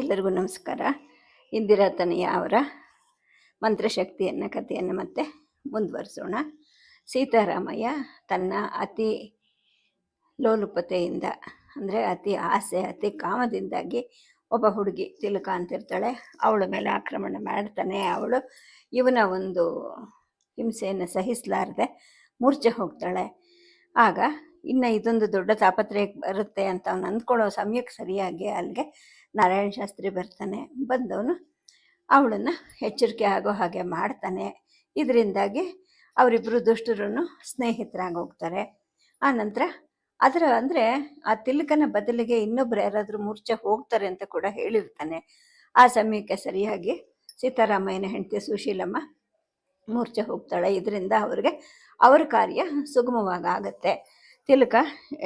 ಎಲ್ಲರಿಗೂ ನಮಸ್ಕಾರ. ಇಂದಿರಾ ತನಯ ಅವರ ಮಂತ್ರಶಕ್ತಿಯನ್ನು, ಕಥೆಯನ್ನು ಮತ್ತೆ ಮುಂದುವರಿಸೋಣ. ಸೀತಾರಾಮಯ್ಯ ತನ್ನ ಅತಿ ಲೋಲುಪತೆಯಿಂದ, ಅಂದರೆ ಅತಿ ಆಸೆ, ಅತಿ ಕಾಮದಿಂದಾಗಿ ಒಬ್ಬ ಹುಡುಗಿ ತಿಲಕ ಅಂತಿರ್ತಾಳೆ ಅವಳ ಮೇಲೆ ಆಕ್ರಮಣ ಮಾಡ್ತಾನೆ. ಅವಳು ಇವನ ಒಂದು ಹಿಂಸೆಯನ್ನು ಸಹಿಸಲಾರದೆ ಮೂರ್ಛೆ ಹೋಗ್ತಾಳೆ. ಆಗ ಇನ್ನು ಇದೊಂದು ದೊಡ್ಡ ತಾಪತ್ರಯ ಬರುತ್ತೆ ಅಂತ ಅವ್ನು ಅಂದ್ಕೊಳ್ಳೋ ಸಮಯಕ್ಕೆ ಸರಿಯಾಗಿ ಅಲ್ಲಿಗೆ ನಾರಾಯಣ ಶಾಸ್ತ್ರಿ ಬರ್ತಾನೆ, ಬಂದವನು ಅವಳನ್ನು ಎಚ್ಚರಿಕೆ ಆಗೋ ಹಾಗೆ ಮಾಡ್ತಾನೆ. ಇದರಿಂದಾಗಿ ಅವರಿಬ್ಬರು ದುಷ್ಟರು ಸ್ನೇಹಿತರಾಗಿ ಹೋಗ್ತಾರೆ. ಆನಂತರ ನಂತರ ಅದರ ಅಂದರೆ ಆ ತಿಲಕನ ಬದಲಿಗೆ ಇನ್ನೊಬ್ರು ಯಾರಾದರೂ ಮೂರ್ಛೆ ಹೋಗ್ತಾರೆ ಅಂತ ಕೂಡ ಹೇಳಿರ್ತಾನೆ. ಆ ಸಮಯಕ್ಕೆ ಸರಿಯಾಗಿ ಸೀತಾರಾಮಯ್ಯನ ಹೆಂಡತಿ ಸುಶೀಲಮ್ಮ ಮೂರ್ಛೆ ಹೋಗ್ತಾಳೆ. ಇದರಿಂದ ಅವ್ರಿಗೆ ಅವ್ರ ಕಾರ್ಯ ಸುಗಮವಾಗಿ ಆಗುತ್ತೆ. ತಿಲಕ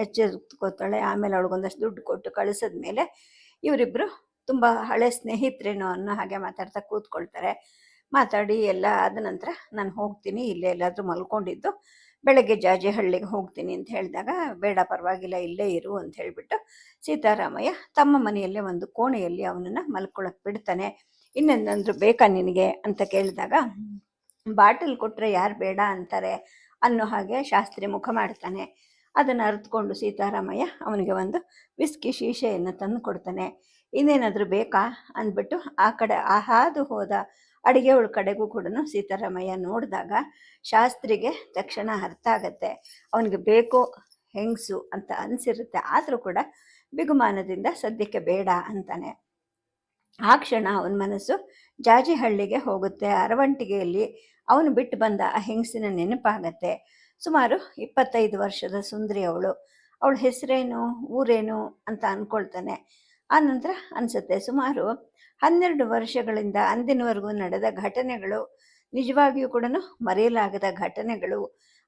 ಎಚ್ಚೆತ್ಕೋತಾಳೆ. ಆಮೇಲೆ ಅವಳಿಗೊಂದಷ್ಟು ದುಡ್ಡು ಕೊಟ್ಟು ಕಳಿಸಿದ ಮೇಲೆ ಇವರಿಬ್ಬರು ತುಂಬ ಹಳೆ ಸ್ನೇಹಿತರೇನೋ ಅನ್ನೋ ಹಾಗೆ ಮಾತಾಡ್ತಾ ಕೂತ್ಕೊಳ್ತಾರೆ. ಮಾತಾಡಿ ಎಲ್ಲ ಆದ ನಂತರ ನಾನು ಹೋಗ್ತೀನಿ, ಇಲ್ಲೇ ಎಲ್ಲಾದರೂ ಮಲ್ಕೊಂಡಿದ್ದು ಬೆಳಗ್ಗೆ ಜಾಜಿಹಳ್ಳಿಗೆ ಹೋಗ್ತೀನಿ ಅಂತ ಹೇಳಿದಾಗ, ಬೇಡ ಪರವಾಗಿಲ್ಲ, ಇಲ್ಲೇ ಇರು ಅಂತ ಹೇಳಿಬಿಟ್ಟು ಸೀತಾರಾಮಯ್ಯ ತಮ್ಮ ಮನೆಯಲ್ಲೇ ಒಂದು ಕೋಣೆಯಲ್ಲಿ ಅವನನ್ನು ಮಲ್ಕೊಳಕ್ಕೆ ಬಿಡ್ತಾನೆ. ಇನ್ನೊಂದಂದ್ರು ಬೇಕಾ ನಿನಗೆ ಅಂತ ಕೇಳಿದಾಗ, ಬಾಟಲ್ ಕೊಟ್ಟರೆ ಯಾರು ಬೇಡ ಅಂತಾರೆ ಅನ್ನೋ ಹಾಗೆ ಶಾಸ್ತ್ರಿ ಮುಖ ಮಾಡ್ತಾನೆ. ಅದನ್ನು ಅರಿತುಕೊಂಡು ಸೀತಾರಾಮಯ್ಯ ಅವನಿಗೆ ಒಂದು ವಿಸ್ಕಿ ಶೀಶೆಯನ್ನು ತಂದು ಕೊಡ್ತಾನೆ. ಇನ್ನೇನಾದರೂ ಬೇಕಾ ಅಂದ್ಬಿಟ್ಟು ಆ ಕಡೆ ಆ ಹಾದು ಹೋದ ಅಡುಗೆಯವಳ ಕಡೆಗೂ ಕೂಡ ಸೀತಾರಾಮಯ್ಯ ನೋಡಿದಾಗ ಶಾಸ್ತ್ರಿಗೆ ತಕ್ಷಣ ಅರ್ಥ ಆಗತ್ತೆ. ಅವನಿಗೆ ಬೇಕು ಹೆಂಗಸು ಅಂತ ಅನಿಸಿರುತ್ತೆ. ಆದರೂ ಕೂಡ ಬಿಗುಮಾನದಿಂದ ಸದ್ಯಕ್ಕೆ ಬೇಡ ಅಂತಾನೆ. ಆ ಕ್ಷಣ ಅವನ ಮನಸ್ಸು ಜಾಜಿಹಳ್ಳಿಗೆ ಹೋಗುತ್ತೆ. ಅರವಂಟಿಗೆಯಲ್ಲಿ ಅವನು ಬಿಟ್ಟು ಬಂದ ಆ ಹೆಂಗಸಿನ ನೆನಪಾಗತ್ತೆ. ಸುಮಾರು ಇಪ್ಪತ್ತೈದು ವರ್ಷದ ಸುಂದರಿ ಅವಳು. ಅವಳ ಹೆಸರೇನು, ಊರೇನು ಅಂತ ಅಂದ್ಕೊಳ್ತಾನೆ ಆ ನಂತರ ಅನಿಸುತ್ತೆ, ಸುಮಾರು ಹನ್ನೆರಡು ವರ್ಷಗಳಿಂದ ಅಂದಿನವರೆಗೂ ನಡೆದ ಘಟನೆಗಳು ನಿಜವಾಗಿಯೂ ಕೂಡ ಮರೆಯಲಾಗದ ಘಟನೆಗಳು.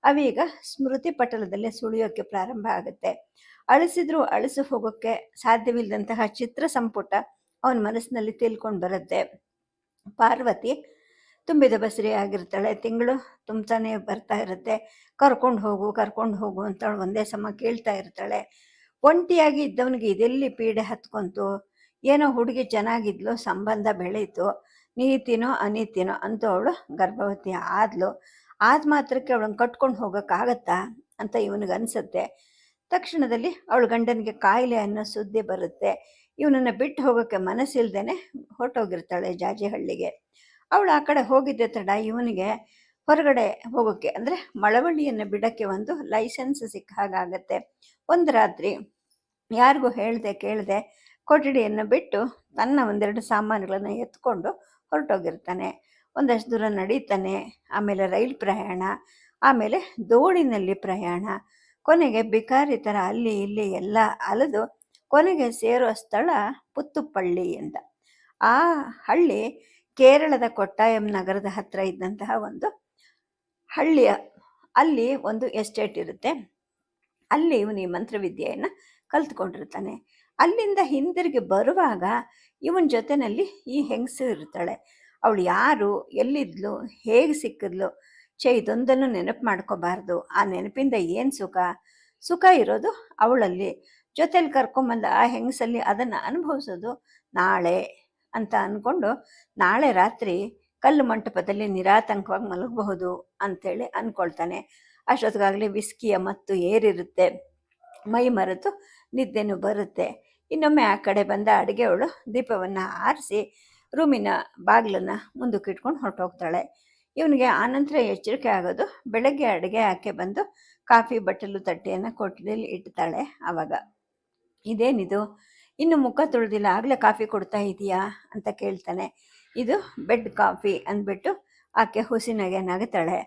ಅವೀಗ ಸ್ಮೃತಿ ಪಟಲದಲ್ಲಿ ಸುಳಿಯೋಕ್ಕೆ ಪ್ರಾರಂಭ ಆಗುತ್ತೆ. ಅಳಿಸಿದ್ರು ಅಳಿಸಿ ಹೋಗೋಕ್ಕೆ ಸಾಧ್ಯವಿಲ್ಲದಂತಹ ಚಿತ್ರ ಸಂಪುಟ ಅವನ ಮನಸ್ಸಿನಲ್ಲಿ ತಿಳ್ಕೊಂಡು ಬರುತ್ತೆ. ಪಾರ್ವತಿ ತುಂಬಿದ ಬಸರಿ ಆಗಿರ್ತಾಳೆ. ತಿಂಗಳು ತುಂಬ್ತಾನೆ ಬರ್ತಾ ಇರುತ್ತೆ. ಕರ್ಕೊಂಡು ಹೋಗು ಕರ್ಕೊಂಡು ಹೋಗು ಅಂತ ಅವಳು ಒಂದೇ ಸಮ ಕೇಳ್ತಾ ಇರ್ತಾಳೆ. ಒಂಟಿಯಾಗಿ ಇದ್ದವನಿಗೆ ಇದೆಲ್ಲಿ ಪೀಡೆ ಹತ್ಕೊಂತು? ಏನೋ ಹುಡುಗಿ ಚೆನ್ನಾಗಿದ್ಲು, ಸಂಬಂಧ ಬೆಳೀತು. ನೀತಿನೋ ಅನೀತಿನೋ ಅಂತ ಅವಳು ಗರ್ಭವತಿ ಆದ್ಲು. ಆದ ಮಾತ್ರಕ್ಕೆ ಅವಳನ್ನು ಕಟ್ಕೊಂಡು ಹೋಗೋಕ್ಕಾಗತ್ತಾ ಅಂತ ಇವನಿಗೆ ಅನಿಸುತ್ತೆ. ತಕ್ಷಣದಲ್ಲಿ ಅವಳು ಗಂಡನಿಗೆ ಕಾಯಿಲೆ ಅನ್ನೋ ಸುದ್ದಿ ಬರುತ್ತೆ. ಇವನನ್ನು ಬಿಟ್ಟು ಹೋಗೋಕ್ಕೆ ಮನಸ್ಸಿಲ್ದೇನೆ ಹೊರಟೋಗಿರ್ತಾಳೆ ಜಾಜಿಹಳ್ಳಿಗೆ. ಅವಳು ಆ ಕಡೆ ಹೋಗಿದ್ದೆ ತಡ ಇವನಿಗೆ ಹೊರಗಡೆ ಹೋಗೋಕ್ಕೆ ಅಂದರೆ ಮಳವಳ್ಳಿಯನ್ನು ಬಿಡೋಕ್ಕೆ ಒಂದು ಲೈಸೆನ್ಸ್ ಸಿಕ್ಕ ಹಾಗಾಗತ್ತೆ. ಒಂದು ರಾತ್ರಿ ಯಾರಿಗೂ ಹೇಳ್ದೆ ಕೇಳದೆ ಕೊಠಡಿಯನ್ನು ಬಿಟ್ಟು ತನ್ನ ಒಂದೆರಡು ಸಾಮಾನುಗಳನ್ನು ಎತ್ಕೊಂಡು ಹೊರಟೋಗಿರ್ತಾನೆ. ಒಂದಷ್ಟು ದೂರ ನಡೀತಾನೆ, ಆಮೇಲೆ ರೈಲು ಪ್ರಯಾಣ, ಆಮೇಲೆ ದೋಣಿನಲ್ಲಿ ಪ್ರಯಾಣ. ಕೊನೆಗೆ ಬಿಕಾರಿ ಥರ ಅಲ್ಲಿ ಇಲ್ಲಿ ಎಲ್ಲ ಅಲೆದು ಕೊನೆಗೆ ಸೇರೋ ಸ್ಥಳ ಪುತ್ತುಪಳ್ಳಿ ಅಂತ. ಆ ಹಳ್ಳಿ ಕೇರಳದ ಕೊಟ್ಟಾಯಂ ನಗರದ ಹತ್ರ ಇದ್ದಂತಹ ಒಂದು ಹಳ್ಳಿಯ ಅಲ್ಲಿ ಒಂದು ಎಸ್ಟೇಟ್ ಇರುತ್ತೆ. ಅಲ್ಲಿ ಇವನು ಈ ಮಂತ್ರವಿದ್ಯೆಯನ್ನು ಕಲ್ತ್ಕೊಂಡಿರ್ತಾನೆ. ಅಲ್ಲಿಂದ ಹಿಂದಿರುಗಿ ಬರುವಾಗ ಇವನ ಜೊತೆನಲ್ಲಿ ಈ ಹೆಂಗಸು ಇರ್ತಾಳೆ. ಅವಳು ಯಾರು, ಎಲ್ಲಿದ್ಲು, ಹೇಗೆ ಸಿಕ್ಕಿದ್ಲು? ಛೇ, ಇದೊಂದನ್ನು ನೆನಪು ಮಾಡ್ಕೋಬಾರ್ದು. ಆ ನೆನಪಿಂದ ಏನು ಸುಖ? ಸುಖ ಇರೋದು ಅವಳಲ್ಲಿ. ಜೊತೆಲಿ ಕರ್ಕೊಂಬಂದ ಆ ಹೆಂಗಸಲ್ಲಿ ಅದನ್ನು ಅನುಭವಿಸೋದು ನಾಳೆ. ಅಂತ ಅಂದ್ಕೊಂಡು ನಾಳೆ ರಾತ್ರಿ ಕಲ್ಲು ಮಂಟಪದಲ್ಲಿ ನಿರಾತಂಕವಾಗಿ ಮಲಗಬಹುದು ಅಂತೇಳಿ ಅಂದ್ಕೊಳ್ತಾನೆ ಅಷ್ಟೊತ್ತಿಗಾಗಲೇ ವಿಸ್ಕಿಯ ಮತ್ತು ಏರಿರುತ್ತೆ. ಮೈ ಮರೆತು ನಿದ್ದೆನೂ ಬರುತ್ತೆ. ಇನ್ನೊಮ್ಮೆ ಆ ಕಡೆ ಬಂದ ಅಡುಗೆಯವಳು ದೀಪವನ್ನು ಆರಿಸಿ ರೂಮಿನ ಬಾಗಿಲನ್ನು ಮುಂದಕ್ಕೆ ಇಟ್ಕೊಂಡು ಹೊರಟೋಗ್ತಾಳೆ. ಇವನಿಗೆ ಆನಂತರ ಎಚ್ಚರಿಕೆ ಆಗೋದು ಬೆಳಗ್ಗೆ ಅಡುಗೆ ಆಕೆ ಬಂದು ಕಾಫಿ ಬಟ್ಟಲು ತಟ್ಟೆಯನ್ನು ಕೊಠಡಿಯಲ್ಲಿ ಇಡ್ತಾಳೆ ಆವಾಗ ಇದೇನಿದು? ಇನ್ನು ಮುಖ ತೊಳೆದಿಲ್ಲ, ಆಗಲೇ ಕಾಫಿ ಕೊಡ್ತಾ ಇದೀಯಾ? ಅಂತ ಕೇಳ್ತಾನೆ. ಇದು ಬೆಡ್ ಕಾಫಿ ಅಂದ್ಬಿಟ್ಟು ಆಕೆ ಹುಸಿನಾಗೆ ನಗುತ್ತಾಳೆ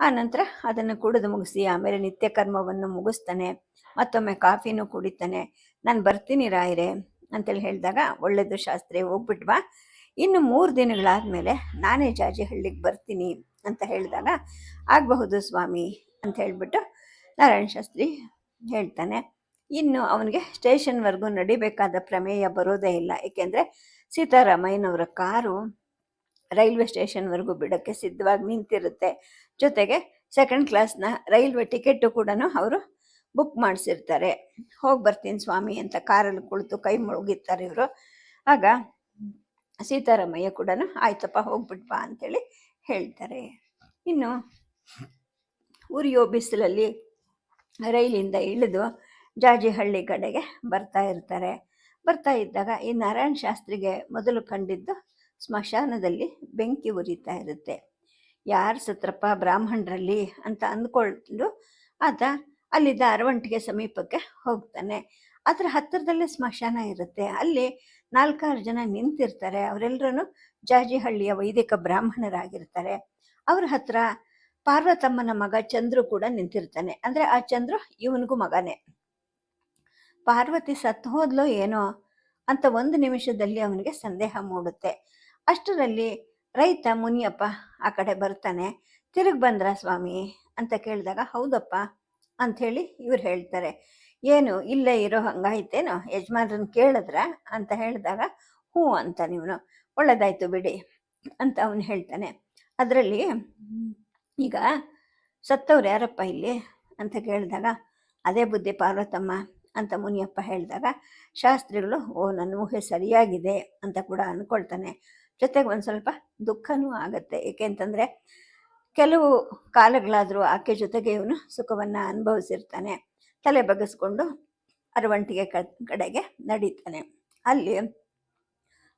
ಆ ನಂತರ ಅದನ್ನು ಕುಡಿದು ಮುಗಿಸಿ ಆಮೇಲೆ ನಿತ್ಯ ಕರ್ಮವನ್ನು ಮುಗಿಸ್ತಾನೆ. ಮತ್ತೊಮ್ಮೆ ಕಾಫಿನೂ ಕುಡಿತಾನೆ. ನಾನು ಬರ್ತೀನಿ ರಾಯರೇ ಅಂತೇಳಿ ಹೇಳಿದಾಗ ಒಳ್ಳೆಯದು ಶಾಸ್ತ್ರಿ, ಹೋಗ್ಬಿಟ್ವಾ? ಇನ್ನು ಮೂರು ದಿನಗಳಾದಮೇಲೆ ನಾನೇ ಜಾಜಿಹಳ್ಳಿಗೆ ಬರ್ತೀನಿ ಅಂತ ಹೇಳಿದಾಗ, ಆಗಬಹುದು ಸ್ವಾಮಿ ಅಂತ ಹೇಳಿಬಿಟ್ಟು ನಾರಾಯಣ ಶಾಸ್ತ್ರಿ ಹೇಳ್ತಾನೆ. ಇನ್ನು ಅವನಿಗೆ ಸ್ಟೇಷನ್ವರೆಗೂ ನಡಿಬೇಕಾದ ಪ್ರಮೇಯ ಬರೋದೇ ಇಲ್ಲ. ಏಕೆಂದರೆ ಸೀತಾರಾಮಯ್ಯನವರ ಕಾರು ರೈಲ್ವೆ ಸ್ಟೇಷನ್ವರೆಗೂ ಬಿಡೋಕ್ಕೆ ಸಿದ್ಧವಾಗಿ ನಿಂತಿರುತ್ತೆ. ಜೊತೆಗೆ ಸೆಕೆಂಡ್ ಕ್ಲಾಸ್ನ ರೈಲ್ವೆ ಟಿಕೆಟು ಕೂಡ ಅವರು ಬುಕ್ ಮಾಡಿಸಿರ್ತಾರೆ. ಹೋಗಿ ಬರ್ತೀನಿ ಸ್ವಾಮಿ ಅಂತ ಕಾರಲ್ಲಿ ಕುಳಿತು ಕೈ ಮುಳುಗಿತಾರೆ ಇವರು. ಆಗ ಸೀತಾರಾಮಯ್ಯ ಕೂಡ ಆಯ್ತಪ್ಪ ಹೋಗ್ಬಿಟ್ ಬಾ ಅಂತೇಳಿ ಹೇಳ್ತಾರೆ. ಇನ್ನು ಉರಿಯೋ ಬಿಸಿಲಲ್ಲಿ ರೈಲಿಂದ ಇಳಿದು ಜಾಜಿಹಳ್ಳಿ ಕಡೆಗೆ ಬರ್ತಾ ಇರ್ತಾರೆ. ಬರ್ತಾ ಇದ್ದಾಗ ಈ ನಾರಾಯಣ ಶಾಸ್ತ್ರಿಗೆ ಮೊದಲು ಕಂಡಿದ್ದು ಸ್ಮಶಾನದಲ್ಲಿ ಬೆಂಕಿ ಉರಿತಾ ಇರುತ್ತೆ. ಯಾರು ಸತ್ರಪ್ಪ ಬ್ರಾಹ್ಮಣರಲ್ಲಿ ಅಂತ ಅಂದ್ಕೊಂಡು ಆತ ಅಲ್ಲಿದ್ದ ಅರವಂಟಿಗೆ ಸಮೀಪಕ್ಕೆ ಹೋಗ್ತಾನೆ. ಅದರ ಹತ್ತಿರದಲ್ಲೇ ಸ್ಮಶಾನ ಇರುತ್ತೆ. ಅಲ್ಲಿ ನಾಲ್ಕಾರು ಜನ ನಿಂತಿರ್ತಾರೆ. ಅವರೆಲ್ಲರೂ ಜಾಜಿಹಳ್ಳಿಯ ವೈದಿಕ ಬ್ರಾಹ್ಮಣರಾಗಿರ್ತಾರೆ. ಅವ್ರ ಹತ್ರ ಪಾರ್ವತಮ್ಮನ ಮಗ ಚಂದ್ರು ಕೂಡ ನಿಂತಿರ್ತಾನೆ. ಅಂದರೆ ಆ ಚಂದ್ರು ಇವನಿಗೂ ಮಗನೇ. ಪಾರ್ವತಿ ಸತ್ತು ಹೋದ್ಲೋ ಏನೋ ಅಂತ ಒಂದು ನಿಮಿಷದಲ್ಲಿ ಅವನಿಗೆ ಸಂದೇಹ ಮೂಡುತ್ತೆ. ಅಷ್ಟರಲ್ಲಿ ರೈತ ಮುನಿಯಪ್ಪ ಆ ಕಡೆ ಬರ್ತಾನೆ, ತಿರುಗಿ ಬಂದ್ರ ಸ್ವಾಮಿ? ಅಂತ ಕೇಳಿದಾಗ, ಹೌದಪ್ಪ ಅಂಥೇಳಿ ಇವ್ರು ಹೇಳ್ತಾರೆ. ಏನು, ಇಲ್ಲೇ ಇರೋ ಹಂಗಾಯ್ತೇನೋ? ಯಜಮಾನ್ರನ್ನ ಕೇಳಿದ್ರ? ಅಂತ ಹೇಳಿದಾಗ, ಹ್ಞೂ ಅಂತ ನೀವು ಒಳ್ಳೇದಾಯ್ತು ಬಿಡಿ ಅಂತ ಅವನು ಹೇಳ್ತಾನೆ. ಅದರಲ್ಲಿ ಈಗ ಸತ್ತವ್ರು ಯಾರಪ್ಪ ಇಲ್ಲಿ? ಅಂತ ಕೇಳಿದಾಗ, ಅದೇ ಬುದ್ಧಿ ಪಾರ್ವತಮ್ಮ. ಅಂತ ಮುನಿಯಪ್ಪ ಹೇಳಿದಾಗ, ಶಾಸ್ತ್ರಿಗಳು, ಓ, ನನ್ನ ಊಹೆ ಸರಿಯಾಗಿದೆ ಅಂತ ಕೂಡ ಅಂದ್ಕೊಳ್ತಾನೆ. ಜೊತೆಗೆ ಒಂದು ಸ್ವಲ್ಪ ದುಃಖನೂ ಆಗುತ್ತೆ. ಏಕೆಂತಂದರೆ ಕೆಲವು ಕಾಲಗಳಾದರೂ ಆಕೆ ಜೊತೆಗೆ ಇವನು ಸುಖವನ್ನು ಅನುಭವಿಸಿರ್ತಾನೆ. ತಲೆ ಬಗ್ಗಿಸ್ಕೊಂಡು ಅರವಂಟಿಗೆ ಕಡೆಗೆ ನಡೀತಾನೆ. ಅಲ್ಲಿ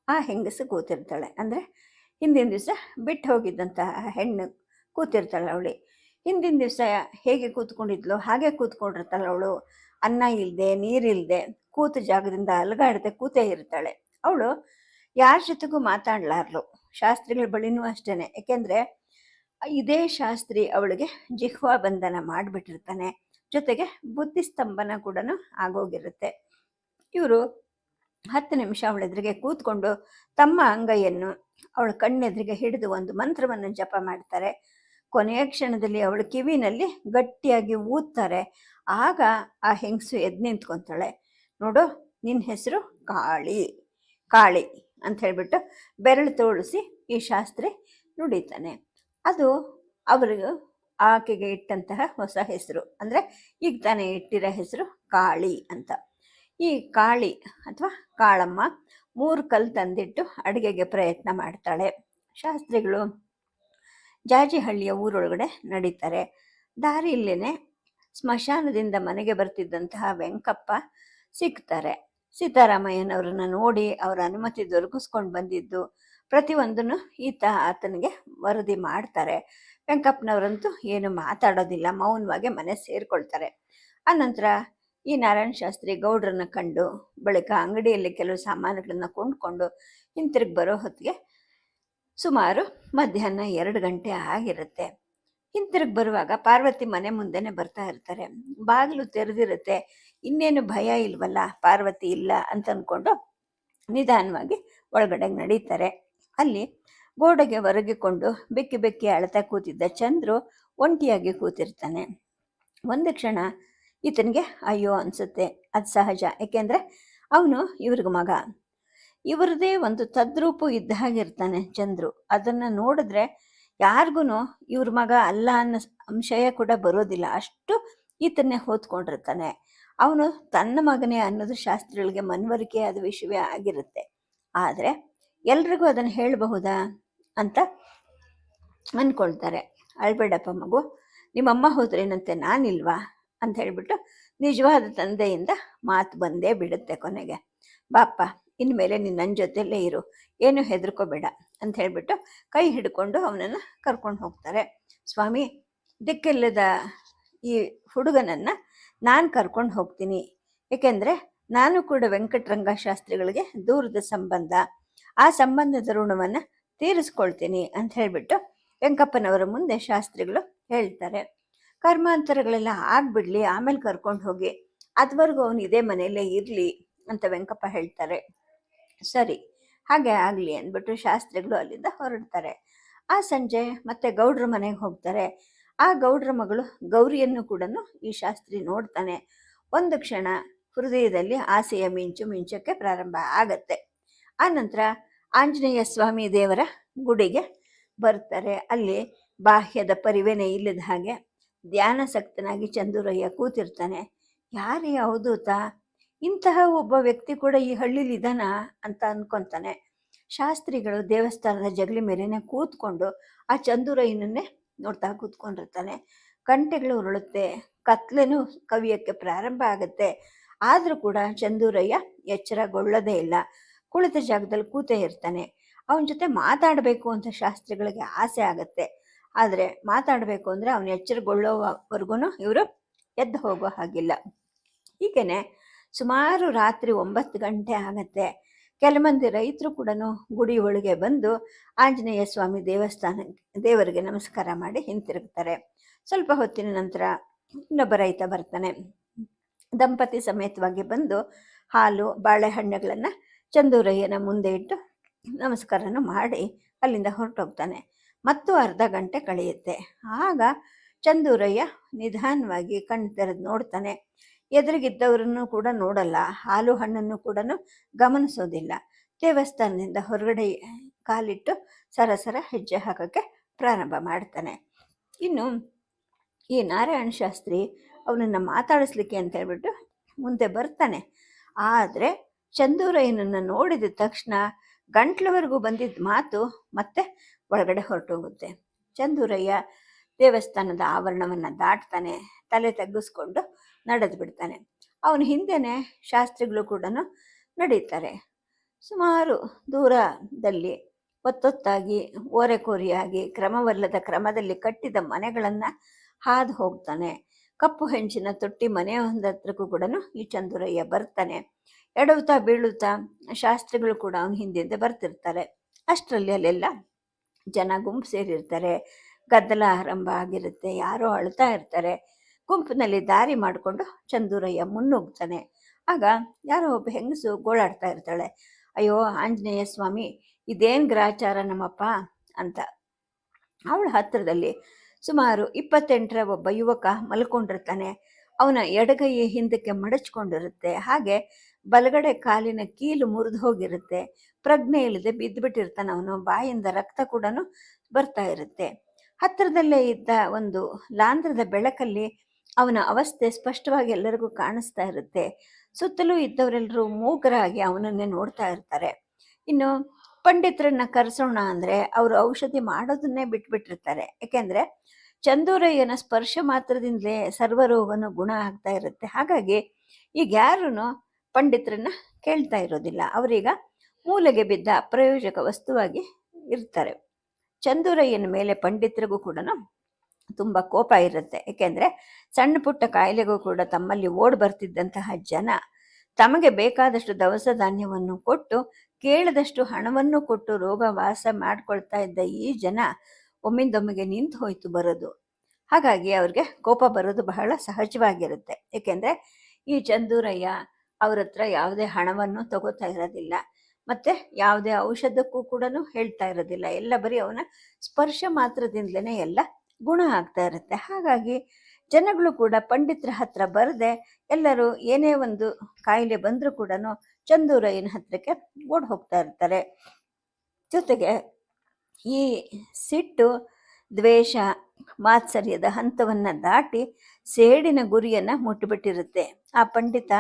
ಆ ಹೆಂಗಸು ಕೂತಿರ್ತಾಳೆ. ಅಂದರೆ, ಹಿಂದಿನ ದಿವಸ ಬಿಟ್ಟು ಹೋಗಿದ್ದಂತಹ ಹೆಣ್ಣು ಕೂತಿರ್ತಾಳೆ ಅವಳಿ. ಹಿಂದಿನ ದಿವಸ ಹೇಗೆ ಕೂತ್ಕೊಂಡಿದ್ಲು ಹಾಗೆ ಕೂತ್ಕೊಂಡಿರ್ತಾಳೆ ಅವಳು. ಅನ್ನ ಇಲ್ಲದೆ ನೀರಿಲ್ಲದೆ ಕೂತ ಜಾಗದಿಂದ ಅಲಗಾಡದೆ ಕೂತೇ ಇರ್ತಾಳೆ. ಅವಳು ಯಾರ ಜೊತೆಗೂ ಮಾತಾಡ್ಲಾರ್ಲು. ಶಾಸ್ತ್ರಿಗಳ ಬಳಿನೂ ಅಷ್ಟೇನೆ. ಯಾಕೆಂದ್ರೆ ಇದೇ ಶಾಸ್ತ್ರಿ ಅವಳಿಗೆ ಜಿಹ್ವಾ ಬಂಧನ ಮಾಡಿಬಿಟ್ಟಿರ್ತಾನೆ. ಜೊತೆಗೆ ಬುದ್ಧಿ ಸ್ತಂಭನ ಕೂಡ ಆಗೋಗಿರುತ್ತೆ. ಇವರು ಹತ್ತು ನಿಮಿಷ ಅವಳ ಎದುರಿಗೆ ಕೂತ್ಕೊಂಡು ತಮ್ಮ ಅಂಗೈಯನ್ನು ಅವಳ ಕಣ್ಣೆದುರಿಗೆ ಹಿಡಿದು ಒಂದು ಮಂತ್ರವನ್ನು ಜಪ ಮಾಡ್ತಾರೆ. ಕೊನೆಯ ಕ್ಷಣದಲ್ಲಿ ಅವಳು ಕಿವಿನಲ್ಲಿ ಗಟ್ಟಿಯಾಗಿ ಊದ್ತಾರೆ. ಆಗ ಆ ಹೆಂಗಸು ಎದ್ದು ನಿಂತ್ಕೊತಾಳೆ. ನೋಡು ನಿನ್ನ ಹೆಸರು ಕಾಳಿ ಕಾಳಿ ಅಂತ ಹೇಳಿಬಿಟ್ಟು ಬೆರಳು ತೋಳಿಸಿ ಈ ಶಾಸ್ತ್ರಿ ನುಡಿತಾನೆ. ಅದು ಅವರಿಗೂ ಆಕೆಗೆ ಇಟ್ಟಂತಹ ಹೊಸ ಹೆಸರು. ಅಂದರೆ ಈಗ ತಾನೇ ಇಟ್ಟಿರೋ ಹೆಸರು ಕಾಳಿ ಅಂತ. ಈ ಕಾಳಿ ಅಥವಾ ಕಾಳಮ್ಮ ಮೂರು ಕಲ್ಲು ತಂದಿಟ್ಟು ಅಡುಗೆಗೆ ಪ್ರಯತ್ನ ಮಾಡ್ತಾಳೆ. ಶಾಸ್ತ್ರಿಗಳು ಜಾಜಿಹಳ್ಳಿಯ ಊರೊಳಗಡೆ ನಡೀತಾರೆ. ದಾರಿಯಲ್ಲೇನೆ ಸ್ಮಶಾನದಿಂದ ಮನೆಗೆ ಬರ್ತಿದ್ದಂತಹ ವೆಂಕಪ್ಪ ಸಿಗ್ತಾರೆ ಸೀತಾರಾಮಯ್ಯನವ್ರನ್ನ ನೋಡಿ ಅವರ ಅನುಮತಿ ದೊರಕಿಸ್ಕೊಂಡು ಬಂದಿದ್ದು ಪ್ರತಿಯೊಂದನ್ನು ಈತ ಆತನಿಗೆ ವರದಿ ಮಾಡ್ತಾರೆ. ವೆಂಕಪ್ಪನವರಂತೂ ಏನು ಮಾತಾಡೋದಿಲ್ಲ, ಮೌನವಾಗಿ ಮನೆ ಸೇರಿಕೊಳ್ತಾರೆ. ಆನಂತರ ಈ ನಾರಾಯಣ ಶಾಸ್ತ್ರಿ ಗೌಡ್ರನ್ನ ಕಂಡು, ಬಳಿಕ ಅಂಗಡಿಯಲ್ಲಿ ಕೆಲವು ಸಾಮಾನುಗಳನ್ನ ಕೊಂಡ್ಕೊಂಡು ಹಿಂತಿರುಗಿ ಬರೋ ಹೊತ್ತಿಗೆ ಸುಮಾರು ಮಧ್ಯಾಹ್ನ ಎರಡು ಗಂಟೆ ಆಗಿರುತ್ತೆ. ಹಿಂತಿರುಗಿ ಬರುವಾಗ ಪಾರ್ವತಿ ಮನೆ ಮುಂದೆನೆ ಬರ್ತಾ ಇರ್ತಾರೆ. ಬಾಗಿಲು ತೆರೆದಿರುತ್ತೆ. ಇನ್ನೇನು ಭಯ ಇಲ್ವಲ್ಲ? ಪಾರ್ವತಿ ಇಲ್ಲ ಅಂತ ಅಂದ್ಕೊಂಡು ನಿಧಾನವಾಗಿ ಒಳಗಡೆ ನಡೀತಾರೆ. ಅಲ್ಲಿ ಗೋಡೆಗೆ ಹೊರಗಿಕೊಂಡು ಬೆಕ್ಕಿ ಬೆಕ್ಕಿ ಅಳತಾ ಕೂತಿದ್ದ ಚಂದ್ರು ಒಂಟಿಯಾಗಿ ಕೂತಿರ್ತಾನೆ. ಒಂದು ಕ್ಷಣ ಈತನಿಗೆ ಅಯ್ಯೋ ಅನ್ಸುತ್ತೆ. ಅದು ಸಹಜ. ಯಾಕೆಂದ್ರೆ ಅವನು ಇವ್ರಿಗೆ ಮಗ. ಇವ್ರದೇ ಒಂದು ತದ್ರೂಪು ಇದ್ದ ಹಾಗಿರ್ತಾನೆ ಚಂದ್ರು. ಅದನ್ನ ನೋಡಿದ್ರೆ ಯಾರಿಗೂ ಇವ್ರ ಮಗ ಅಲ್ಲ ಅನ್ನೋ ಅಂಶಯ ಕೂಡ ಬರೋದಿಲ್ಲ. ಅಷ್ಟು ಈತನ್ನೇ ಹೋದ್ಕೊಂಡಿರ್ತಾನೆ ಅವನು ತನ್ನ ಮಗನೇ ಅನ್ನೋದು ಶಾಸ್ತ್ರಿಗಳಿಗೆ ಮನವರಿಕೆ ಆದ ವಿಷಯವೇ ಆಗಿರುತ್ತೆ. ಆದರೆ ಎಲ್ರಿಗೂ ಅದನ್ನು ಹೇಳಬಹುದಾ ಅಂತ ಅಂದ್ಕೊಳ್ತಾರೆ ಅಳ್ಬೇಡಪ್ಪ ಮಗು, ನಿಮ್ಮಮ್ಮ ಹೋದ್ರೇನಂತೆ ನಾನಿಲ್ವಾ? ಅಂತ ಹೇಳ್ಬಿಟ್ಟು ನಿಜವಾದ ತಂದೆಯಿಂದ ಮಾತು ಬಂದೇ ಬಿಡುತ್ತೆ ಕೊನೆಗೆ. ಬಾಪ್ಪ ಇನ್ಮೇಲೆ ನೀನು ನನ್ನ ಜೊತೆಯಲ್ಲೇ ಇರು. ಏನು ಹೆದರ್ಕೋಬೇಡ ಅಂತ ಹೇಳಿಬಿಟ್ಟು ಕೈ ಹಿಡ್ಕೊಂಡು ಅವನನ್ನು ಕರ್ಕೊಂಡು ಹೋಗ್ತಾರೆ. ಸ್ವಾಮಿ, ದಿಕ್ಕಿಲ್ಲದ ಈ ಹುಡುಗನನ್ನು ನಾನು ಕರ್ಕೊಂಡು ಹೋಗ್ತೀನಿ. ಏಕೆಂದರೆ ನಾನು ಕೂಡ ವೆಂಕಟರಂಗ ಶಾಸ್ತ್ರಿಗಳಿಗೆ ದೂರದ ಸಂಬಂಧ. ಆ ಸಂಬಂಧದ ಋಣವನ್ನು ತೀರಿಸ್ಕೊಳ್ತೀನಿ ಅಂತ ಹೇಳಿಬಿಟ್ಟು ವೆಂಕಪ್ಪನವರ ಮುಂದೆ ಶಾಸ್ತ್ರಿಗಳು ಹೇಳ್ತಾರೆ. ಕರ್ಮಾಂತರಗಳೆಲ್ಲ ಆಗ್ಬಿಡ್ಲಿ, ಆಮೇಲೆ ಕರ್ಕೊಂಡು ಹೋಗಿ. ಅದುವರೆಗೂ ಅವನು ಇದೇ ಮನೆಯಲ್ಲೇ ಇರಲಿ ಅಂತ ವೆಂಕಪ್ಪ ಹೇಳ್ತಾರೆ. ಸರಿ, ಹಾಗೆ ಆಗಲಿ ಅಂದ್ಬಿಟ್ಟು ಶಾಸ್ತ್ರಿಗಳು ಅಲ್ಲಿಂದ ಹೊರಡ್ತಾರೆ. ಆ ಸಂಜೆ ಮತ್ತೆ ಗೌಡ್ರ ಮನೆಗೆ ಹೋಗ್ತಾರೆ. ಆ ಗೌಡ್ರ ಮಗಳು ಗೌರಿಯನ್ನು ಕೂಡ ಈ ಶಾಸ್ತ್ರಿ ನೋಡ್ತಾನೆ. ಒಂದು ಕ್ಷಣ ಹೃದಯದಲ್ಲಿ ಆಸೆಯ ಮಿಂಚು ಮಿಂಚಕ್ಕೆ ಪ್ರಾರಂಭ ಆಗತ್ತೆ. ಆ ನಂತರ ಆಂಜನೇಯ ಸ್ವಾಮಿ ದೇವರ ಗುಡಿಗೆ ಬರ್ತಾರೆ. ಅಲ್ಲಿ ಬಾಹ್ಯದ ಪರಿವೇನೆ ಇಲ್ಲದ ಹಾಗೆ ಧ್ಯಾನಸಕ್ತನಾಗಿ ಚಂದೂರಯ್ಯ ಕೂತಿರ್ತಾನೆ. ಯಾರೇ ಅವಧೂತ ಇಂತಹ ಒಬ್ಬ ವ್ಯಕ್ತಿ ಕೂಡ ಈ ಹಳ್ಳಿಲಿ ಇದಾನ ಅಂತ ಅನ್ಕೊಂತಾನೆ. ಶಾಸ್ತ್ರಿಗಳು ದೇವಸ್ಥಾನದ ಜಗಲಿ ಮೇಲೇನೆ ಕೂತ್ಕೊಂಡು ಆ ಚಂದುರಯ್ಯನನ್ನೇ ನೋಡ್ತಾ ಕೂತ್ಕೊಂಡಿರ್ತಾನೆ. ಗಂಟೆಗಳು ಉರುಳುತ್ತೆ, ಕತ್ಲೆನೂ ಕವಿಯಕ್ಕೆ ಪ್ರಾರಂಭ ಆಗುತ್ತೆ. ಆದರೂ ಕೂಡ ಚಂದೂರಯ್ಯ ಎಚ್ಚರಗೊಳ್ಳದೇ ಇಲ್ಲ. ಕುಳಿತ ಜಾಗದಲ್ಲಿ ಕೂತೇ ಇರ್ತಾನೆ. ಅವನ ಜೊತೆ ಮಾತಾಡಬೇಕು ಅಂತ ಶಾಸ್ತ್ರಿಗಳಿಗೆ ಆಸೆ ಆಗುತ್ತೆ. ಆದರೆ ಮಾತಾಡಬೇಕು ಅಂದರೆ ಅವನು ಎಚ್ಚರಗೊಳ್ಳೋವರೆಗೂ ಇವರು ಎದ್ದು ಹೋಗೋ ಹಾಗಿಲ್ಲ. ಹೀಗೇನೆ ಸುಮಾರು ರಾತ್ರಿ ಒಂಬತ್ತು ಗಂಟೆ ಆಗತ್ತೆ. ಕೆಲ ಮಂದಿ ರೈತರು ಕೂಡ ಗುಡಿ ಒಳಗೆ ಬಂದು ಆಂಜನೇಯ ಸ್ವಾಮಿ ದೇವಸ್ಥಾನ, ದೇವರಿಗೆ ನಮಸ್ಕಾರ ಮಾಡಿ ಹಿಂತಿರುಗ್ತಾರೆ. ಸ್ವಲ್ಪ ಹೊತ್ತಿನ ನಂತರ ಇನ್ನೊಬ್ಬ ರೈತ ಬರ್ತಾನೆ. ದಂಪತಿ ಸಮೇತವಾಗಿ ಬಂದು ಹಾಲು, ಬಾಳೆಹಣ್ಣುಗಳನ್ನು ಚಂದೂರಯ್ಯನ ಮುಂದೆ ಇಟ್ಟು ನಮಸ್ಕಾರನೂ ಮಾಡಿ ಅಲ್ಲಿಂದ ಹೊರಟೋಗ್ತಾನೆ. ಮತ್ತು ಅರ್ಧ ಗಂಟೆ ಕಳೆಯುತ್ತೆ. ಆಗ ಚಂದೂರಯ್ಯ ನಿಧಾನವಾಗಿ ಕಣ್ಣು ತೆರೆದು ನೋಡ್ತಾನೆ. ಎದುರಿಗಿದ್ದವರನ್ನು ಕೂಡ ನೋಡಲ್ಲ, ಹಾಲು ಹಣ್ಣನ್ನು ಕೂಡ ಗಮನಿಸೋದಿಲ್ಲ. ದೇವಸ್ಥಾನದಿಂದ ಹೊರಗಡೆ ಕಾಲಿಟ್ಟು ಸರಸರ ಹೆಜ್ಜೆ ಹಾಕೋಕ್ಕೆ ಪ್ರಾರಂಭ ಮಾಡ್ತಾನೆ. ಇನ್ನು ಈ ನಾರಾಯಣ ಶಾಸ್ತ್ರಿ ಅವನನ್ನು ಮಾತಾಡಿಸ್ಲಿಕ್ಕೆ ಅಂತ ಹೇಳ್ಬಿಟ್ಟು ಮುಂದೆ ಬರ್ತಾನೆ. ಆದರೆ ಚಂದೂರಯ್ಯನನ್ನು ನೋಡಿದ ತಕ್ಷಣ ಗಂಟ್ಲವರೆಗೂ ಬಂದಿದ್ದ ಮಾತು ಮತ್ತೆ ಒಳಗಡೆ ಹೊರಟೋಗುತ್ತೆ. ಚಂದೂರಯ್ಯ ದೇವಸ್ಥಾನದ ಆವರಣವನ್ನು ದಾಟ್ತಾನೆ, ತಲೆ ತಗ್ಗಿಸ್ಕೊಂಡು ನಡೆದು ಬಿಡ್ತಾನೆ ಅವನ ಹಿಂದೆನೆ ಶಾಸ್ತ್ರಿಗಳು ಕೂಡ ನಡೀತಾರೆ. ಸುಮಾರು ದೂರದಲ್ಲಿ ಒತ್ತೊತ್ತಾಗಿ, ಓರೆಕೋರಿಯಾಗಿ, ಕ್ರಮವಲ್ಲದ ಕ್ರಮದಲ್ಲಿ ಕಟ್ಟಿದ ಮನೆಗಳನ್ನು ಹಾದು ಹೋಗ್ತಾನೆ. ಕಪ್ಪು ಹೆಂಚಿನ ತೊಟ್ಟಿ ಮನೆಯೊಂದತ್ರಕ್ಕೂ ಕೂಡ ಈ ಚಂದುರಯ್ಯ ಬರ್ತಾನೆ. ಎಡವುತ್ತಾ ಬೀಳುತ್ತಾ ಶಾಸ್ತ್ರಿಗಳು ಕೂಡ ಅವನ ಹಿಂದಿಂದ ಬರ್ತಿರ್ತಾರೆ. ಅಷ್ಟರಲ್ಲಿ ಅಲ್ಲೆಲ್ಲ ಜನ ಗುಂಪು ಸೇರಿರ್ತಾರೆ. ಗದ್ದಲ ಆರಂಭ ಆಗಿರುತ್ತೆ. ಯಾರೋ ಅಳ್ತಾ ಇರ್ತಾರೆ. ಗುಂಪಿನಲ್ಲಿ ದಾರಿ ಮಾಡಿಕೊಂಡು ಚಂದೂರಯ್ಯ ಮುನ್ನುಗ್ತಾನೆ. ಆಗ ಯಾರೋ ಒಬ್ಬ ಹೆಂಗಸು ಗೋಳಾಡ್ತಾ ಇರ್ತಾಳೆ. ಅಯ್ಯೋ ಆಂಜನೇಯ ಸ್ವಾಮಿ, ಇದೇನು ಗ್ರಾಚಾರ ನಮ್ಮಪ್ಪ ಅಂತ. ಅವಳ ಹತ್ತಿರದಲ್ಲಿ ಸುಮಾರು ಇಪ್ಪತ್ತೆಂಟರ ಒಬ್ಬ ಯುವಕ ಮಲ್ಕೊಂಡಿರ್ತಾನೆ. ಅವನ ಎಡಗೈ ಹಿಂದಕ್ಕೆ ಮಡಚ್ಕೊಂಡಿರುತ್ತೆ. ಹಾಗೆ ಬಲಗಡೆ ಕಾಲಿನ ಕೀಲು ಮುರಿದು ಹೋಗಿರುತ್ತೆ. ಪ್ರಜ್ಞೆ ಇಲ್ಲದೆ ಬಿದ್ದುಬಿಟ್ಟಿರ್ತಾನೆ ಅವನು. ಬಾಯಿಂದ ರಕ್ತ ಕೂಡ ಬರ್ತಾ ಇರುತ್ತೆ. ಹತ್ತಿರದಲ್ಲೇ ಇದ್ದ ಒಂದು ಲಾಂಧ್ರದ ಬೆಳಕಲ್ಲಿ ಅವನ ಅವಸ್ಥೆ ಸ್ಪಷ್ಟವಾಗಿ ಎಲ್ಲರಿಗೂ ಕಾಣಿಸ್ತಾ ಇರುತ್ತೆ. ಸುತ್ತಲೂ ಇದ್ದವರೆಲ್ಲರೂ ಮೂಗರಾಗಿ ಅವನನ್ನೇ ನೋಡ್ತಾ ಇರ್ತಾರೆ. ಇನ್ನು ಪಂಡಿತರನ್ನ ಕರೆಸೋಣ ಅಂದ್ರೆ ಅವರು ಔಷಧಿ ಮಾಡೋದನ್ನೇ ಬಿಟ್ಬಿಟ್ಟಿರ್ತಾರೆ. ಯಾಕೆಂದ್ರೆ ಚಂದೂರಯ್ಯನ ಸ್ಪರ್ಶ ಮಾತ್ರದಿಂದಲೇ ಸರ್ವರೋಗನು ಗುಣ ಆಗ್ತಾ ಇರುತ್ತೆ. ಹಾಗಾಗಿ ಈಗ ಯಾರೂ ಪಂಡಿತರನ್ನ ಕೇಳ್ತಾ ಇರೋದಿಲ್ಲ. ಅವರೀಗ ಮೂಲೆಗೆ ಬಿದ್ದ ಅಪ್ರಯೋಜಕ ವಸ್ತುವಾಗಿ ಇರ್ತಾರೆ. ಚಂದೂರಯ್ಯನ ಮೇಲೆ ಪಂಡಿತರಿಗೂ ಕೂಡ ತುಂಬ ಕೋಪ ಇರುತ್ತೆ. ಏಕೆಂದರೆ ಸಣ್ಣ ಪುಟ್ಟ ಕಾಯಿಲೆಗೂ ಕೂಡ ತಮ್ಮಲ್ಲಿ ಓಡ್ ಬರ್ತಿದ್ದಂತಹ ಜನ ತಮಗೆ ಬೇಕಾದಷ್ಟು ದವಸ ಧಾನ್ಯವನ್ನು ಕೊಟ್ಟು, ಕೇಳದಷ್ಟು ಹಣವನ್ನು ಕೊಟ್ಟು ರೋಗ ವಾಸ ಮಾಡ್ಕೊಳ್ತಾ ಇದ್ದ ಈ ಜನ ಒಮ್ಮಿಂದೊಮ್ಮೆಗೆ ನಿಂತು ಹೋಯ್ತು ಬರೋದು. ಹಾಗಾಗಿ ಅವ್ರಿಗೆ ಕೋಪ ಬರೋದು ಬಹಳ ಸಹಜವಾಗಿರುತ್ತೆ. ಏಕೆಂದರೆ ಈ ಚಂದೂರಯ್ಯ ಅವ್ರ ಹತ್ರ ಯಾವುದೇ ಹಣವನ್ನು ತಗೋತಾ ಇರೋದಿಲ್ಲ. ಮತ್ತೆ ಯಾವುದೇ ಔಷಧಕ್ಕೂ ಕೂಡ ಹೇಳ್ತಾ ಇರೋದಿಲ್ಲ. ಎಲ್ಲ ಬರೀ ಅವನ ಸ್ಪರ್ಶ ಮಾತ್ರದಿಂದಲೇ ಎಲ್ಲ ಗುಣ ಆಗ್ತಾ ಇರುತ್ತೆ. ಹಾಗಾಗಿ ಜನಗಳು ಕೂಡ ಪಂಡಿತರ ಹತ್ರ ಬರದೆ ಎಲ್ಲರೂ ಏನೇ ಒಂದು ಕಾಯಿಲೆ ಬಂದರೂ ಕೂಡ ಚಂದೂರಯ್ಯನ ಹತ್ರಕ್ಕೆ ಓಡಿ ಹೋಗ್ತಾ ಇರ್ತಾರೆ. ಜೊತೆಗೆ ಈ ಸಿಟ್ಟು, ದ್ವೇಷ, ಮಾತ್ಸರ್ಯದ ಹಂತವನ್ನು ದಾಟಿ ಸೇಡಿನ ಗುರಿಯನ್ನು ಮುಟ್ಟಿಬಿಟ್ಟಿರುತ್ತೆ. ಆ ಪಂಡಿತ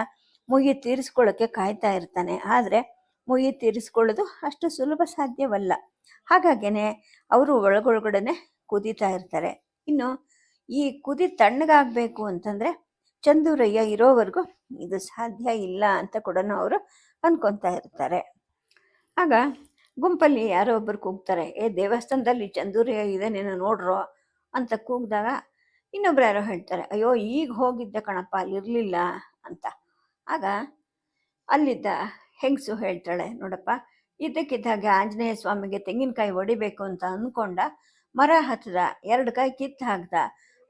ಮುಗಿ ತೀರಿಸ್ಕೊಳ್ಳೋಕ್ಕೆ ಕಾಯ್ತಾ ಇರ್ತಾನೆ. ಆದರೆ ಮುಗಿ ತೀರಿಸ್ಕೊಳ್ಳೋದು ಅಷ್ಟು ಸುಲಭ ಸಾಧ್ಯವಲ್ಲ. ಹಾಗಾಗೇನೆ ಅವರು ಒಳಗೊಳಗಡೆ ಕುದೀತಾ ಇರ್ತಾರೆ. ಇನ್ನು ಈ ಕುದಿ ತಣ್ಣಗಾಗಬೇಕು ಅಂತಂದರೆ ಚಂದೂರಯ್ಯ ಇರೋವರೆಗೂ ಇದು ಸಾಧ್ಯ ಇಲ್ಲ ಅಂತ ಕೂಡ ಅವರು ಅನ್ಕೊತಾ ಇರ್ತಾರೆ. ಆಗ ಗುಂಪಲ್ಲಿ ಯಾರೋ ಒಬ್ಬರು ಕೂಗ್ತಾರೆ, ಏ, ದೇವಸ್ಥಾನದಲ್ಲಿ ಚಂದೂರಯ್ಯ ಇದೆ, ನೀನು ನೋಡ್ರೋ? ಅಂತ ಕೂಗಿದಾಗ ಇನ್ನೊಬ್ರು ಯಾರೋ ಹೇಳ್ತಾರೆ, ಅಯ್ಯೋ, ಈಗ ಹೋಗಿದ್ದೆ ಕಣಪ್ಪ ಅಲ್ಲಿರಲಿಲ್ಲ ಅಂತ. ಆಗ ಅಲ್ಲಿದ್ದ ಹೆಂಗಸು ಹೇಳ್ತಾಳೆ, ನೋಡಪ್ಪ, ಇದ್ದಕ್ಕಿದ್ದಾಗೆ ಆಂಜನೇಯ ಸ್ವಾಮಿಗೆ ತೆಂಗಿನಕಾಯಿ ಹೊಡಿಬೇಕು ಅಂತ ಅಂದ್ಕೊಂಡ ಮರ ಹತ್ತದ, ಎರಡು ಕೈ ಕಿತ್ತು ಹಾಕ್ದ,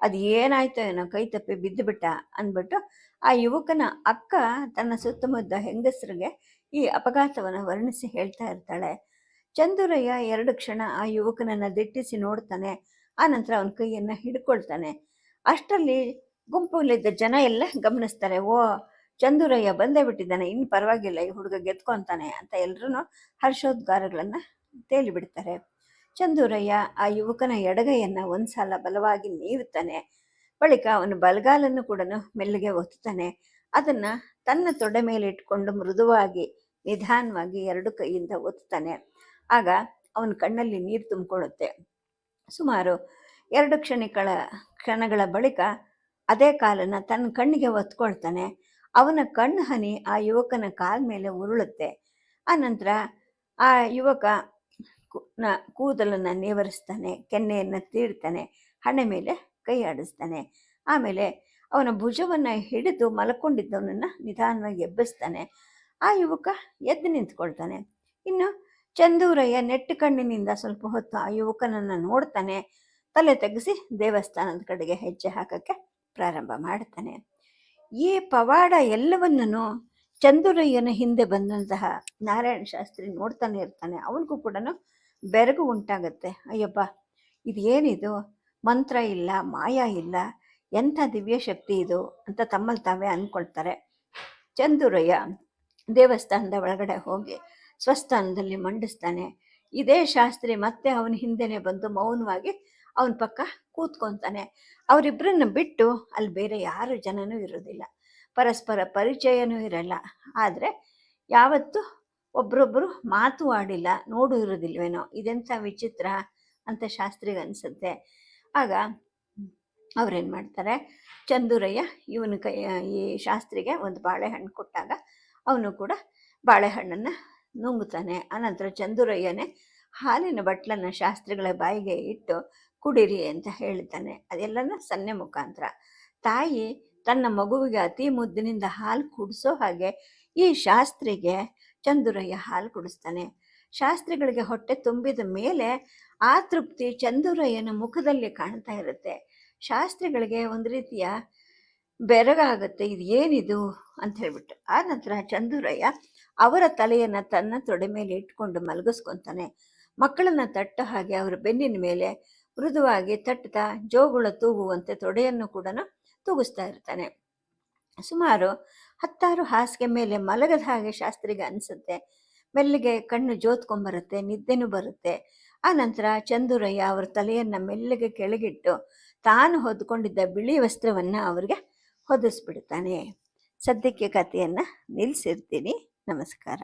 ಅದು ಏನಾಯ್ತೋ ಏನೋ ಕೈ ತಪ್ಪಿ ಬಿದ್ದುಬಿಟ್ಟ ಅಂದ್ಬಿಟ್ಟು ಆ ಯುವಕನ ಅಕ್ಕ ತನ್ನ ಸುತ್ತಮುತ್ತ ಹೆಂಗಸರಿಗೆ ಈ ಅಪಘಾತವನ್ನು ವರ್ಣಿಸಿ ಹೇಳ್ತಾ ಇರ್ತಾಳೆ. ಚಂದುರಯ್ಯ ಎರಡು ಕ್ಷಣ ಆ ಯುವಕನನ್ನ ದಿಟ್ಟಿಸಿ ನೋಡ್ತಾನೆ, ಆ ನಂತರ ಅವನ ಕೈಯನ್ನ ಹಿಡ್ಕೊಳ್ತಾನೆ. ಅಷ್ಟರಲ್ಲಿ ಗುಂಪಲ್ಲಿದ್ದ ಜನ ಎಲ್ಲ ಗಮನಿಸ್ತಾರೆ, ಓ, ಚಂದುರಯ್ಯ ಬಂದೇ ಬಿಟ್ಟಿದ್ದಾನೆ, ಇನ್ನು ಪರವಾಗಿಲ್ಲ, ಈ ಹುಡುಗ ಗೆದ್ಕೊಂತಾನೆ ಅಂತ ಎಲ್ಲರೂ ಹರ್ಷೋದ್ಗಾರಗಳನ್ನು ತೇಲಿ ಬಿಡ್ತಾರೆ ಚಂದೂರಯ್ಯ ಆ ಯುವಕನ ಎಡಗೈಯನ್ನ ಒಂದ್ಸಲ ಬಲವಾಗಿ ನೀವುತ್ತಾನೆ ಬಳಿಕ ಅವನು ಬಲಗಾಲನ್ನು ಕೂಡ ಮೆಲ್ಲಗೆ ಒತ್ತುತ್ತಾನೆ. ಅದನ್ನ ತನ್ನ ತೊಡೆ ಮೇಲೆ ಇಟ್ಕೊಂಡು ಮೃದುವಾಗಿ ನಿಧಾನವಾಗಿ ಎರಡು ಕೈಯಿಂದ ಒತ್ತುತ್ತಾನೆ. ಆಗ ಅವನ ಕಣ್ಣಲ್ಲಿ ನೀರು ತುಂಬಿಕೊಳ್ಳುತ್ತೆ. ಸುಮಾರು ಎರಡು ಕ್ಷಣಿಗಳ ಕ್ಷಣಗಳ ಬಳಿಕ ಅದೇ ಕಾಲನ್ನ ತನ್ನ ಕಣ್ಣಿಗೆ ಒತ್ಕೊಳ್ತಾನೆ ಅವನ ಕಣ್ಣು ಹನಿ ಆ ಯುವಕನ ಕಾಲ ಮೇಲೆ ಉರುಳುತ್ತೆ. ಆನಂತರ ಆ ಯುವಕ ನ, ಕೂದಲನ್ನು ನೇವರಿಸ್ತಾನೆ, ಕೆನ್ನೆಯನ್ನು ತೀಡ್ತಾನೆ, ಹಣೆ ಮೇಲೆ ಕೈ ಆಡಿಸ್ತಾನೆ. ಆಮೇಲೆ ಅವನ ಭುಜವನ್ನು ಹಿಡಿದು ಮಲ್ಕೊಂಡಿದ್ದವನನ್ನು ನಿಧಾನವಾಗಿ ಎಬ್ಬಿಸ್ತಾನೆ. ಆ ಯುವಕ ಎದ್ದು ನಿಂತ್ಕೊಳ್ತಾನೆ. ಇನ್ನು ಚಂದೂರಯ್ಯ ನೆಟ್ಟು ಕಣ್ಣಿನಿಂದ ಸ್ವಲ್ಪ ಹೊತ್ತು ಆ ಯುವಕನನ್ನು ನೋಡ್ತಾನೆ. ತಲೆ ತೆಗೆಸಿ ದೇವಸ್ಥಾನದ ಕಡೆಗೆ ಹೆಜ್ಜೆ ಹಾಕೋಕ್ಕೆ ಪ್ರಾರಂಭ ಮಾಡ್ತಾನೆ. ಈ ಪವಾಡ ಎಲ್ಲವನ್ನೂ ಚಂದೂರಯ್ಯನ ಹಿಂದೆ ಬಂದಂತಹ ನಾರಾಯಣ ಶಾಸ್ತ್ರಿ ನೋಡ್ತಾನೆ ಇರ್ತಾನೆ. ಅವನಿಗೂ ಕೂಡ ಬೆರಗು ಉಂಟಾಗುತ್ತೆ. ಅಯ್ಯಪ್ಪ ಏನಿದು ಮಂತ್ರ ಇಲ್ಲ, ಮಾಯ ಇಲ್ಲ, ಎಂಥ ದಿವ್ಯ ಶಕ್ತಿ ಇದು ಅಂತ ತಮ್ಮಲ್ಲಿ ತಾವೇ ಅಂದ್ಕೊಳ್ತಾರೆ. ಚಂದುರಯ್ಯ ದೇವಸ್ಥಾನದ ಒಳಗಡೆ ಹೋಗಿ ಸ್ವಸ್ಥಾನದಲ್ಲಿ ಮಂಡಿಸ್ತಾನೆ. ಇದೇ ಶಾಸ್ತ್ರಿ ಮತ್ತೆ ಅವನ ಹಿಂದೆನೆ ಬಂದು ಮೌನವಾಗಿ ಅವನ ಪಕ್ಕ ಕೂತ್ಕೊಂತಾನೆ. ಅವರಿಬ್ಬರನ್ನ ಬಿಟ್ಟು ಅಲ್ಲಿ ಬೇರೆ ಯಾರು ಜನನೂ ಇರೋದಿಲ್ಲ ಪರಸ್ಪರ ಪರಿಚಯನೂ ಇರಲ್ಲ. ಆದರೆ ಯಾವತ್ತೂ ಒಬ್ರೊಬ್ಬರು ಮಾತು ಆಡಿಲ್ಲ, ನೋಡು ಇರೋದಿಲ್ವೇನೋ ಇದೆಂಥ ವಿಚಿತ್ರ ಅಂತ ಶಾಸ್ತ್ರಿಗೆ ಅನಿಸುತ್ತೆ. ಆಗ ಅವ್ರೇನು ಮಾಡ್ತಾರೆ, ಚಂದೂರಯ್ಯ ಇವನ ಕೈ, ಈ ಶಾಸ್ತ್ರಿಗೆ ಒಂದು ಬಾಳೆಹಣ್ಣು ಕೊಟ್ಟಾಗ ಅವನು ಕೂಡ ಬಾಳೆಹಣ್ಣನ್ನು ನುಂಗುತ್ತಾನೆ ಆನಂತರ ಚಂದೂರಯ್ಯನೇ ಹಾಲಿನ ಬಟ್ಲನ್ನು ಶಾಸ್ತ್ರಿಗಳ ಬಾಯಿಗೆ ಇಟ್ಟು, ಕುಡಿರಿ ಅಂತ ಹೇಳ್ತಾನೆ. ಅದೆಲ್ಲನ ಸನ್ನೆ ಮುಖಾಂತರ. ತಾಯಿ ತನ್ನ ಮಗುವಿಗೆ ಅತಿ ಮುದ್ದಿನಿಂದ ಹಾಲು ಕುಡಿಸೋ ಹಾಗೆ ಈ ಶಾಸ್ತ್ರಿಗೆ ಚಂದುರಯ್ಯ ಹಾಲು ಕುಡಿಸ್ತಾನೆ. ಶಾಸ್ತ್ರಿಗಳಿಗೆ ಹೊಟ್ಟೆ ತುಂಬಿದ ಮೇಲೆ ಆ ತೃಪ್ತಿ ಚಂದುರಯ್ಯನ ಮುಖದಲ್ಲಿ ಕಾಣ್ತಾ ಇರುತ್ತೆ. ಶಾಸ್ತ್ರಿಗಳಿಗೆ ಒಂದು ರೀತಿಯ ಬೆರಗಾಗುತ್ತೆ, ಇದು ಏನಿದು? ಅಂತ ಹೇಳ್ಬಿಟ್ಟು. ಆ ನಂತರ ಚಂದುರಯ್ಯ ಅವರ ತಲೆಯನ್ನು ತನ್ನ ತೊಡೆ ಮೇಲೆ ಇಟ್ಕೊಂಡು ಮಲಗಿಸ್ಕೊತಾನೆ. ಮಕ್ಕಳನ್ನ ತಟ್ಟ ಹಾಗೆ ಅವರ ಬೆನ್ನಿನ ಮೇಲೆ ಮೃದುವಾಗಿ ತಟ್ಟುತ್ತಾ ಜೋಗುಳ ತೂಗುವಂತೆ ತೊಡೆಯನ್ನು ಕೂಡ ತೂಗಿಸ್ತಾ ಇರ್ತಾನೆ. ಸುಮಾರು ಹತ್ತಾರು ಹಾಸಿಗೆ ಮೇಲೆ ಮಲಗದ ಹಾಗೆ ಶಾಸ್ತ್ರಿಗೆ ಅನಿಸುತ್ತೆ. ಮೆಲ್ಲಿಗೆ ಕಣ್ಣು ಜೋತ್ಕೊಂಬರುತ್ತೆ ನಿದ್ದೆನೂ ಬರುತ್ತೆ. ಆ ನಂತರ ಚಂದುರಯ್ಯ ಅವರ ತಲೆಯನ್ನು ಮೆಲ್ಲಿಗೆ ಕೆಳಗಿಟ್ಟು ತಾನು ಹೊದ್ಕೊಂಡಿದ್ದ ಬಿಳಿ ವಸ್ತ್ರವನ್ನು ಅವರಿಗೆ ಹೊದಿಸ್ಬಿಡ್ತಾನೆ. ಸದ್ಯಕ್ಕೆ ಕಥೆಯನ್ನು ನಿಲ್ಲಿಸಿರ್ತೀನಿ ನಮಸ್ಕಾರ.